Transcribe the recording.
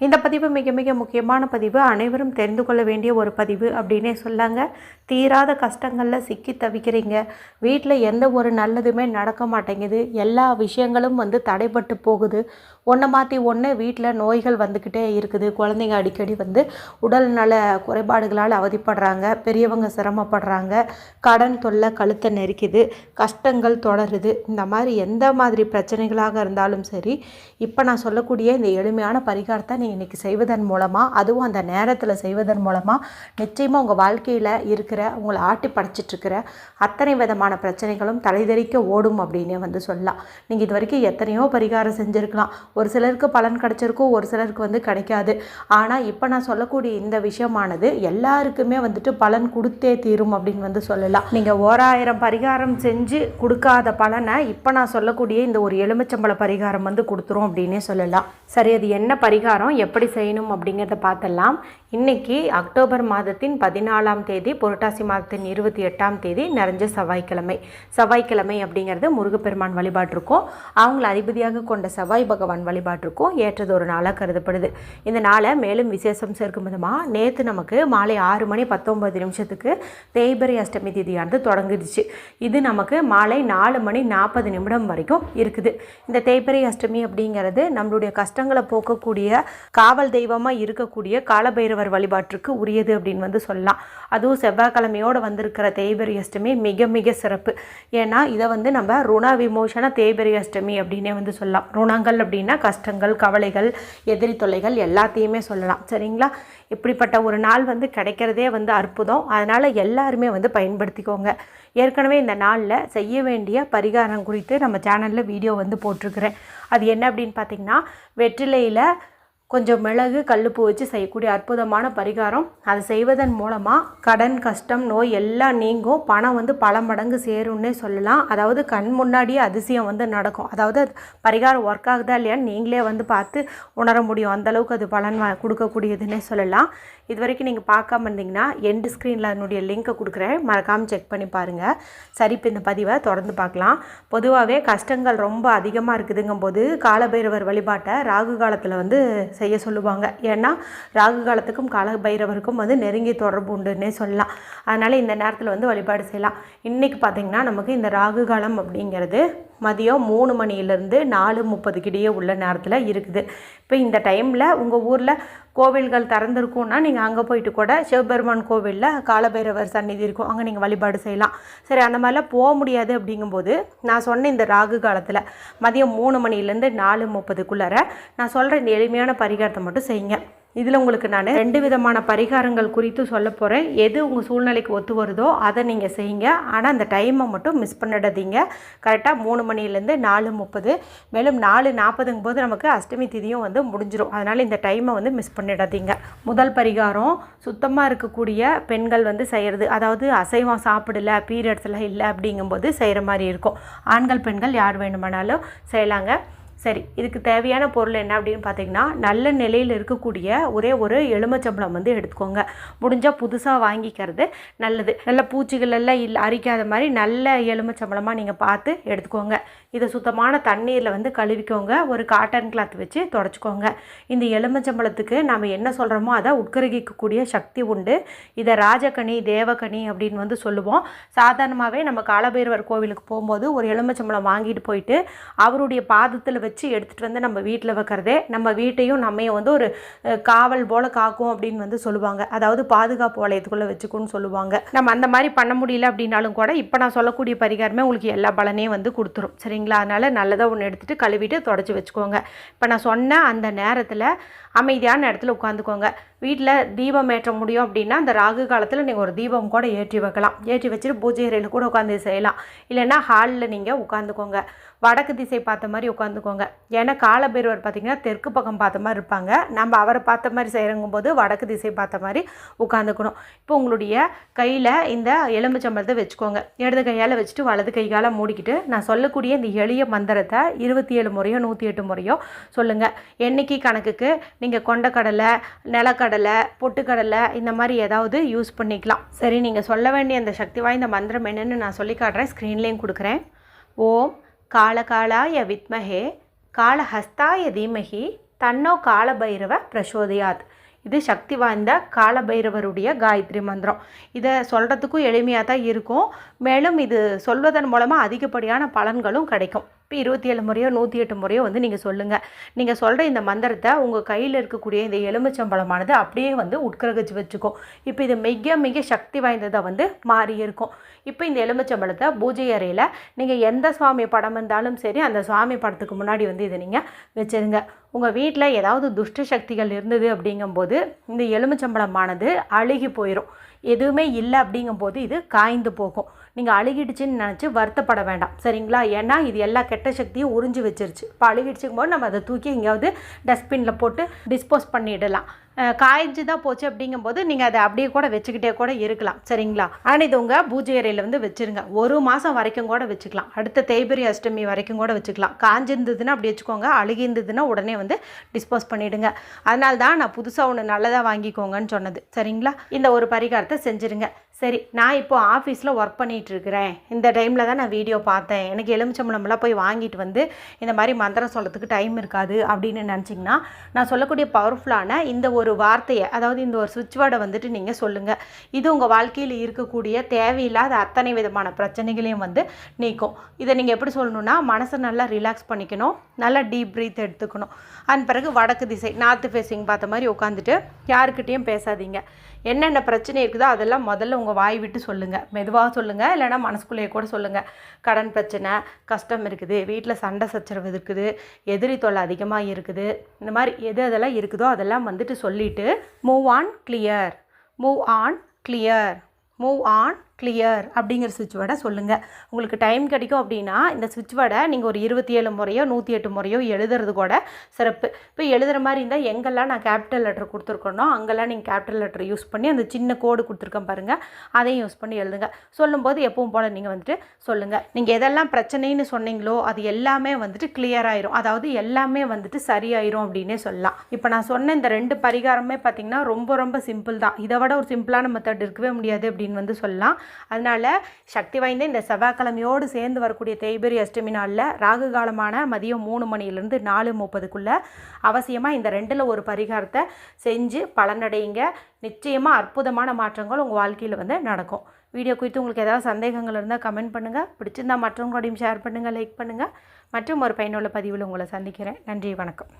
இந்த பதிவு மிக மிக முக்கியமான பதிவு. அனைவரும் தெரிந்து கொள்ள வேண்டிய ஒரு பதிவு அப்படின்னே சொல்லாங்க. தீராத கஷ்டங்களில் சிக்கி தவிக்கிறீங்க. வீட்டில் எந்த ஒரு நல்லதுமே நடக்க மாட்டேங்குது. எல்லா விஷயங்களும் வந்து தடைபட்டு போகுது. ஒன்றை மாற்றி ஒன்று வீட்டில் நோய்கள் வந்துக்கிட்டே இருக்குது. குழந்தைங்க அடிக்கடி வந்து உடல் நல குறைபாடுகளால் அவதிப்படுறாங்க. பெரியவங்க சிரமப்படுறாங்க. கடன் தொல்லை கழுத்தை நெரிக்குது. கஷ்டங்கள் தொடருது. இந்த மாதிரி எந்த மாதிரி பிரச்சனைகளாக இருந்தாலும் சரி இப்போ நான் சொல்லக்கூடிய இந்த எளிமையான பரிகாரத்தை இன்றைக்கி செய்வதன் மூலமாக அதுவும் அந்த நேரத்தில் செய்வதன் மூலமாக நிச்சயமாக உங்கள் வாழ்க்கையில் இருக்கிற உங்களை ஆட்டி படைச்சிட்ருக்கிற அத்தனை விதமான பிரச்சனைகளும் தலைதெறிக்க ஓடும் அப்படின்னே வந்து சொல்லலாம். நீங்கள் இது வரைக்கும் எத்தனையோ பரிகாரம் செஞ்சுருக்கலாம். ஒரு சிலருக்கு பலன் கிடைச்சிருக்கும் ஒரு சிலருக்கு வந்து கிடைக்காது. ஆனால் இப்போ நான் சொல்லக்கூடிய இந்த விஷயமானது எல்லாருக்குமே வந்துட்டு பலன் கொடுத்தே தீரும் அப்படின்னு வந்து சொல்லலாம். நீங்கள் ஓராயிரம் பரிகாரம் செஞ்சு கொடுக்காத பலனை இப்போ நான் சொல்லக்கூடிய இந்த ஒரு எலுமிச்சம்பழ பரிகாரம் வந்து கொடுத்துரும் அப்படின்னே சொல்லலாம். சரி அது என்ன பரிகாரம்? எப்படி செய்யணும் அப்படிங்கிறத பார்த்தலாம் இன்னைக்கு அக்டோபர் மாதத்தின் பதினாலாம் தேதி புரட்டாசி மாதத்தின் இருபத்தி எட்டாம் தேதி நிறைஞ்ச செவ்வாய்க்கிழமை. செவ்வாய்க்கிழமை அப்படிங்கிறது முருகப்பெருமான் வழிபாட்டிருக்கும். அவங்கள அதிபதியாக கொண்ட செவ்வாய் பகவான் வழிபாட்டிருக்கும். ஏற்றது ஒரு நாளாக கருதப்படுது. இந்த நாளை மேலும் விசேஷம் சேர்க்கும் விதமாக நேற்று நமக்கு மாலை ஆறு மணி பத்தொன்பது நிமிஷத்துக்கு தேய்பரி அஷ்டமி திதியானது தொடங்குச்சு இது நமக்கு மாலை நாலு மணி நாற்பது நிமிடம் வரைக்கும் இருக்குது. இந்த தேய்பரி அஷ்டமி அப்படிங்கிறது நம்மளுடைய கஷ்டங்களை போக்கக்கூடிய காவல் தெய்வமாக இருக்கக்கூடிய காலபைரவர் வழிபாட்டிற்கு உரியது அப்படின்னு வந்து சொல்லலாம். அதுவும் செவ்வாய்க்கிழமையோடு வந்திருக்கிற தேய்பிரை அஷ்டமி மிக மிக சிறப்பு. ஏன்னா இதை வந்து நம்ம ருண விமோசன தேய்பிரை அஷ்டமி அப்படின்னே வந்து சொல்லலாம். ருணங்கள் அப்படின்னா கஷ்டங்கள் கவலைகள் எதிரி தொல்லைகள் எல்லாத்தையுமே சொல்லலாம். சரிங்களா? இப்படிப்பட்ட ஒரு நாள் வந்து கிடைக்கிறதே வந்து அற்புதம். அதனால் எல்லாருமே வந்து பயன்படுத்திக்கோங்க. ஏற்கனவே இந்த நாளில் செய்ய வேண்டிய பரிகாரம் குறித்து நம்ம சேனலில் வீடியோ வந்து போட்டிருக்கிறேன். அது என்ன அப்படின்னு பார்த்தீங்கன்னா வெற்றிலையில் கொஞ்சம் மிளகு கல்லுப்பு வச்சு செய்யக்கூடிய அற்புதமான பரிகாரம். அதை செய்வதன் மூலமாக கடன் கஷ்டம் நோய் எல்லாம் நீங்கும். பணம் வந்து பல மடங்கு சேரும்னே சொல்லலாம். அதாவது கண் முன்னாடியே அதிசயம் வந்து நடக்கும். அதாவது அது பரிகாரம் ஒர்க் ஆகுதா இல்லையான்னு நீங்களே வந்து பார்த்து உணர முடியும். அந்தளவுக்கு அது பலன் கொடுக்கக்கூடியதுன்னே சொல்லலாம். இது வரைக்கும் நீங்கள் பார்க்காம இருந்தீங்கன்னா எண்டு ஸ்க்ரீனில் அதனுடைய லிங்க்கை கொடுக்குறேன். மறக்காமல் செக் பண்ணி பாருங்கள் சரி இப்போ இந்த பதிவை தொடர்ந்து பார்க்கலாம். பொதுவாகவே கஷ்டங்கள் ரொம்ப அதிகமாக இருக்குதுங்கும்போது காலபைரவர் வழிபாட்டை ராகு காலத்தில் வந்து செய்ய சொல்லுவாங்க. ஏன்னா ராகு காலத்துக்கும் கால பைரவருக்கும் வந்து நெருங்கிய தொடர்பு உண்டுன்னே சொல்லலாம். அதனால் இந்த நேரத்தில் வந்து வழிபாடு செய்யலாம். இன்றைக்கி பார்த்திங்கன்னா நமக்கு இந்த ராகு காலம் அப்படிங்கிறது மதியம் மூணு மணியிலேருந்து நாலு முப்பதுக்கிடையே உள்ள நேரத்தில் இருக்குது. இப்போ இந்த டைமில் உங்கள் ஊரில் கோவில்கள் திறந்துருக்கும்னா நீங்கள் அங்கே போயிட்டு கூட சிவபெருமான் கோவிலில் காலபைரவர் சந்நிதி இருக்கும். அங்கே நீங்கள் வழிபாடு செய்யலாம். சரி அந்த மாதிரிலாம் போக முடியாது அப்படிங்கும்போது நான் சொன்ன இந்த ராகு காலத்தில் மதியம் மூணு மணிலேருந்து நாலு முப்பதுக்குள்ளார நான் சொல்கிற இந்த எளிமையான பரிகாரத்தை மட்டும் செய்யுங்க. இதில் உங்களுக்கு நான் ரெண்டு விதமான பரிகாரங்கள் குறித்து சொல்ல போகிறேன் எது உங்கள் சூழ்நிலைக்கு ஒத்து வருதோ அதை நீங்கள் செய்யுங்க. ஆனால் அந்த டைமை மட்டும் மிஸ் பண்ணிடாதீங்க கரெக்டாக மூணு மணிலேருந்து நாலு முப்பது. மேலும் நாலு நாற்பதுங்கும் போது நமக்கு அஷ்டமி திதியும் வந்து முடிஞ்சிடும் அதனால் இந்த டைமை வந்து மிஸ் பண்ணிடாதீங்க. முதல் பரிகாரம் சுத்தமாக இருக்கக்கூடிய பெண்கள் வந்து செய்கிறது அதாவது அசைவம் சாப்பிடல பீரியட்ஸில் இல்லை அப்படிங்கும்போது செய்கிற மாதிரி இருக்கும். ஆண்கள் பெண்கள் யார் வேணுமானாலும் செய்யலாங்க. சரி இதுக்கு தேவையான பொருள் என்ன அப்படின்னு பார்த்தீங்கன்னா நல்ல நிலையில் இருக்கக்கூடிய ஒரே ஒரு எலுமிச்சம்பழம் வந்து எடுத்துக்கோங்க. முடிஞ்சால் புதுசாக வாங்கிக்கிறது நல்லது. நல்ல பூச்சிகள் எல்லாம் இல்லை அரிக்காத மாதிரி நல்ல எலுமிச்சம்பழமாக நீங்கள் பார்த்து எடுத்துக்கோங்க. இதை சுத்தமான தண்ணீரில் வந்து கழுவிக்கோங்க. ஒரு காட்டன் கிளாத் வச்சு தொடச்சிக்கோங்க. இந்த எலுமிச்சம்பழத்துக்கு நம்ம என்ன சொல்கிறோமோ அதை உட்கருகிக்கக்கூடிய சக்தி உண்டு. இதை ராஜகனி தேவகனி அப்படின்னு வந்து சொல்லுவோம். சாதாரணமாகவே நம்ம காலபைரவர் கோவிலுக்கு போகும்போது ஒரு எலுமிச்சம்பழம் வாங்கிட்டு போயிட்டு அவருடைய பாதத்தில் வச்சு எடுத்துகிட்டு வந்து நம்ம வீட்டில் வைக்கிறதே நம்ம வீட்டையும் நம்மையும் வந்து ஒரு காவல் போல் காக்கும் அப்படின்னு வந்து சொல்லுவாங்க. அதாவது பாதுகாப்பு வளையத்துக்குள்ளே வச்சுக்கோன்னு சொல்லுவாங்க. நம்ம அந்த மாதிரி பண்ண முடியல அப்படின்னாலும் கூட இப்போ நான் சொல்லக்கூடிய பரிகாரமே உங்களுக்கு எல்லா பலனையும் வந்து கொடுத்துரும். சரி சரிங்களா? அதனால் நல்லதாக ஒன்று எடுத்துகிட்டு கழுவிட்டு தொடச்சி வச்சுக்கோங்க. இப்போ நான் சொன்ன அந்த நேரத்தில் அமைதியான இடத்துல உட்காந்துக்கோங்க. வீட்டில் தீபம் ஏற்ற முடியும் அப்படின்னா அந்த ராகு காலத்தில் நீங்கள் ஒரு தீபம் கூட ஏற்றி வைக்கலாம். ஏற்றி வச்சுட்டு பூஜை அறையில் கூட உட்காந்து செய்யலாம். இல்லைன்னா ஹாலில் நீங்கள் உட்காந்துக்கோங்க வடக்கு திசை பார்த்த மாதிரி உட்காந்துக்கோங்க ஏன்னா காலபைரவர் பார்த்திங்கன்னா தெற்கு பக்கம் பார்த்த மாதிரி இருப்பாங்க. நம்ம அவரை பார்த்த மாதிரி செய்கிறங்கும் போது வடக்கு திசை பார்த்த மாதிரி உட்காந்துக்கணும் இப்போ உங்களுடைய கையில் இந்த எலும்புச்சம்பளத்தை வச்சுக்கோங்க. இடது கையால் வச்சுட்டு வலது கையால் மூடிக்கிட்டு நான் சொல்லக்கூடிய இந்த எளிய மந்திரத்தை இருபத்தி ஏழு முறையோ நூற்றி எட்டு முறையோ சொல்லுங்கள் எண்ணிக்கை கணக்குக்கு நீங்கள் கொண்டக்கடலை நிலக்கடலை கடலை பொட்டுக்கடலை இந்த மாதிரி ஏதாவது யூஸ் பண்ணிக்கலாம். சரி நீங்கள் சொல்ல வேண்டிய அந்த சக்தி வாய்ந்த மந்திரம் என்னென்னு நான் சொல்லி காட்டுறேன். ஸ்க்ரீன்லேயும் கொடுக்குறேன். ஓம் காலகாலாய வித்மஹே காலஹஸ்தாய தீமஹி தன்னோ காலபைரவ பிரசோதயாத். இது சக்தி வாய்ந்த காலபைரவருடைய காயத்ரி மந்திரம். இதை சொல்கிறதுக்கும் எளிமையாக தான் இருக்கும். மேலும் இது சொல்வதன் மூலமாக அதிகப்படியான பலன்களும் கிடைக்கும். இப்போ இருபத்தி ஏழு முறையோ நூற்றி எட்டு முறையோ வந்து நீங்கள் சொல்லுங்கள் நீங்கள் சொல்கிற இந்த மந்திரத்தை உங்கள் கையில் இருக்கக்கூடிய இந்த எலுமிச்சம்பழமானது அப்படியே வந்து உட்கிரகிச்சு வச்சுக்கும். இப்போ இது மிக மிக சக்தி வாய்ந்ததாக வந்து மாறி இருக்கும். இப்போ இந்த எலுமிச்சம்பழத்தை பூஜை அறையில் நீங்கள் எந்த சுவாமி படம் இருந்தாலும் சரி அந்த சுவாமி படத்துக்கு முன்னாடி வந்து இதை நீங்கள் வச்சுருங்க. உங்கள் வீட்டில் ஏதாவது துஷ்ட சக்திகள் இருந்தது அப்படிங்கும்போது இந்த எலுமிச்சம்பழமானது அழுகி போயிடும் எதுவுமே இல்லை அப்படிங்கும்போது இது காய்ந்து போகும். நீங்கள் அழுகிடுச்சின்னு நினச்சி வருத்தப்பட வேண்டாம். சரிங்களா? ஏன்னா இது எல்லா கெட்ட சக்தியும் உறிஞ்சி வச்சிருச்சு. இப்போ அழுகிடுச்சுக்கும் போது நம்ம அதை தூக்கி எங்கேயாவது டஸ்ட்பினில் போட்டு டிஸ்போஸ் பண்ணிடலாம். காய்ஞ்சி தான் போச்சு அப்படிங்கும்போது நீங்கள் அதை அப்படியே கூட வச்சுக்கிட்டே கூட இருக்கலாம். சரிங்களா? ஆனால் இது உங்கள் பூஜை அறையில் வந்து வச்சுருங்க. ஒரு மாதம் வரைக்கும் கூட வச்சுக்கலாம். அடுத்த தேய்பிரி அஷ்டமி வரைக்கும் கூட வச்சுக்கலாம். காஞ்சிருந்ததுன்னா அப்படி வச்சுக்கோங்க. அழுகி இருந்ததுன்னா உடனே வந்து டிஸ்போஸ் பண்ணிவிடுங்க அதனால தான் நான் புதுசாக ஒன்று நல்லதாக வாங்கிக்கோங்கன்னு சொன்னது. சரிங்களா? இந்த ஒரு பரிகாரத்தை செஞ்சுருங்க. சரி நான் இப்போது ஆஃபீஸில் ஒர்க் பண்ணிகிட்டு இருக்கிறேன் இந்த டைமில் தான் நான் வீடியோ பார்த்தேன். எனக்கு எலுமிச்சம்பழம்லாம் போய் வாங்கிட்டு வந்து இந்த மாதிரி மந்திரம் சொல்கிறதுக்கு டைம் இருக்காது அப்படின்னு நினச்சிங்கன்னா நான் சொல்லக்கூடிய பவர்ஃபுல்லான இந்த ஒரு வார்த்தையை அதாவது இந்த ஒரு சுவிட்ச் வேர்டை வந்துட்டு நீங்கள் சொல்லுங்கள் இது உங்கள் வாழ்க்கையில் இருக்கக்கூடிய தேவையில்லாத அத்தனை விதமான பிரச்சனைகளையும் வந்து நீக்கும். இதை நீங்கள் எப்படி சொல்லணும்னா மனசை நல்லா ரிலாக்ஸ் பண்ணிக்கணும். நல்லா டீப் ப்ரீத் எடுத்துக்கணும். அதன் பிறகு வடக்கு திசை நார்த்து ஃபேஸிங் பார்த்த மாதிரி உட்காந்துட்டு யாருக்கிட்டேயும் பேசாதீங்க. என்னென்ன பிரச்சனை இருக்குதோ அதெல்லாம் முதல்ல உங்கள் உங்கள் வாய் விட்டு சொல்லுங்கள் மெதுவாக சொல்லுங்கள் இல்லைனா மனசுக்குள்ளேயே கூட சொல்லுங்கள் கடன் பிரச்சனை கஷ்டம் இருக்குது. வீட்டில் சண்டை சச்சரவு இருக்குது. எதிரி தொல்லை அதிகமாக இருக்குது. இந்த மாதிரி எது அதெல்லாம் இருக்குதோ அதெல்லாம் வந்துட்டு சொல்லிவிட்டு move on clear move on clear move on clear அப்படிங்கிற சுவிட்ச் வேர்டை சொல்லுங்கள் உங்களுக்கு டைம் கிடைக்கும் அப்படின்னா இந்த சுவிட்ச் வேர்டை நீங்கள் ஒரு இருபத்தி ஏழு முறையோ நூற்றி எட்டு முறையோ எழுதுறது கூட சிறப்பு. இப்போ எழுதுகிற மாதிரி இருந்தால் எங்கெல்லாம் நான் கேபிட்டல் லெட்டர் கொடுத்துருக்கனோ அங்கெல்லாம் நீங்கள் கேபிட்டல் லெட்டர் யூஸ் பண்ணி அந்த சின்ன கோடு கொடுத்துருக்கேன் பாருங்கள் அதையும் யூஸ் பண்ணி எழுதுங்க. சொல்லும்போது எப்பவும் போல் நீங்கள் வந்துட்டு சொல்லுங்கள் நீங்கள் எதெல்லாம் பிரச்சனைன்னு சொன்னீங்களோ அது எல்லாமே வந்துட்டு கிளியர் ஆயிரும். அதாவது எல்லாமே வந்துட்டு சரியாயிரும் அப்படின்னே சொல்லலாம். இப்போ நான் சொன்ன இந்த ரெண்டு பரிகாரமே பார்த்திங்கன்னா ரொம்ப ரொம்ப சிம்பிள் தான். இதை விட ஒரு சிம்பிளான மெத்தட் இருக்கவே முடியாது அப்படின்னு வந்து சொல்லலாம். அதனால் சக்தி வாய்ந்த இந்த செவ்வாய்க்கிழமையோடு சேர்ந்து வரக்கூடிய தேய்பெரி அஷ்டமி நாளில் ராகு காலமான மதியம் மூணு மணிலேருந்து நாலு முப்பதுக்குள்ளே அவசியமாக இந்த ரெண்டில் ஒரு பரிகாரத்தை செஞ்சு பலனடையுங்க. நிச்சயமாக அற்புதமான மாற்றங்கள் உங்கள் வாழ்க்கையில் வந்து நடக்கும். வீடியோ குறித்து உங்களுக்கு ஏதாவது சந்தேகங்கள் இருந்தால் கமெண்ட் பண்ணுங்கள் பிடிச்சிருந்தால் மற்றவங்களோடையும் ஷேர் பண்ணுங்கள் லைக் பண்ணுங்கள் மற்றும் ஒரு பயனுள்ள பதிவில் உங்களை சந்திக்கிறேன். நன்றி வணக்கம்.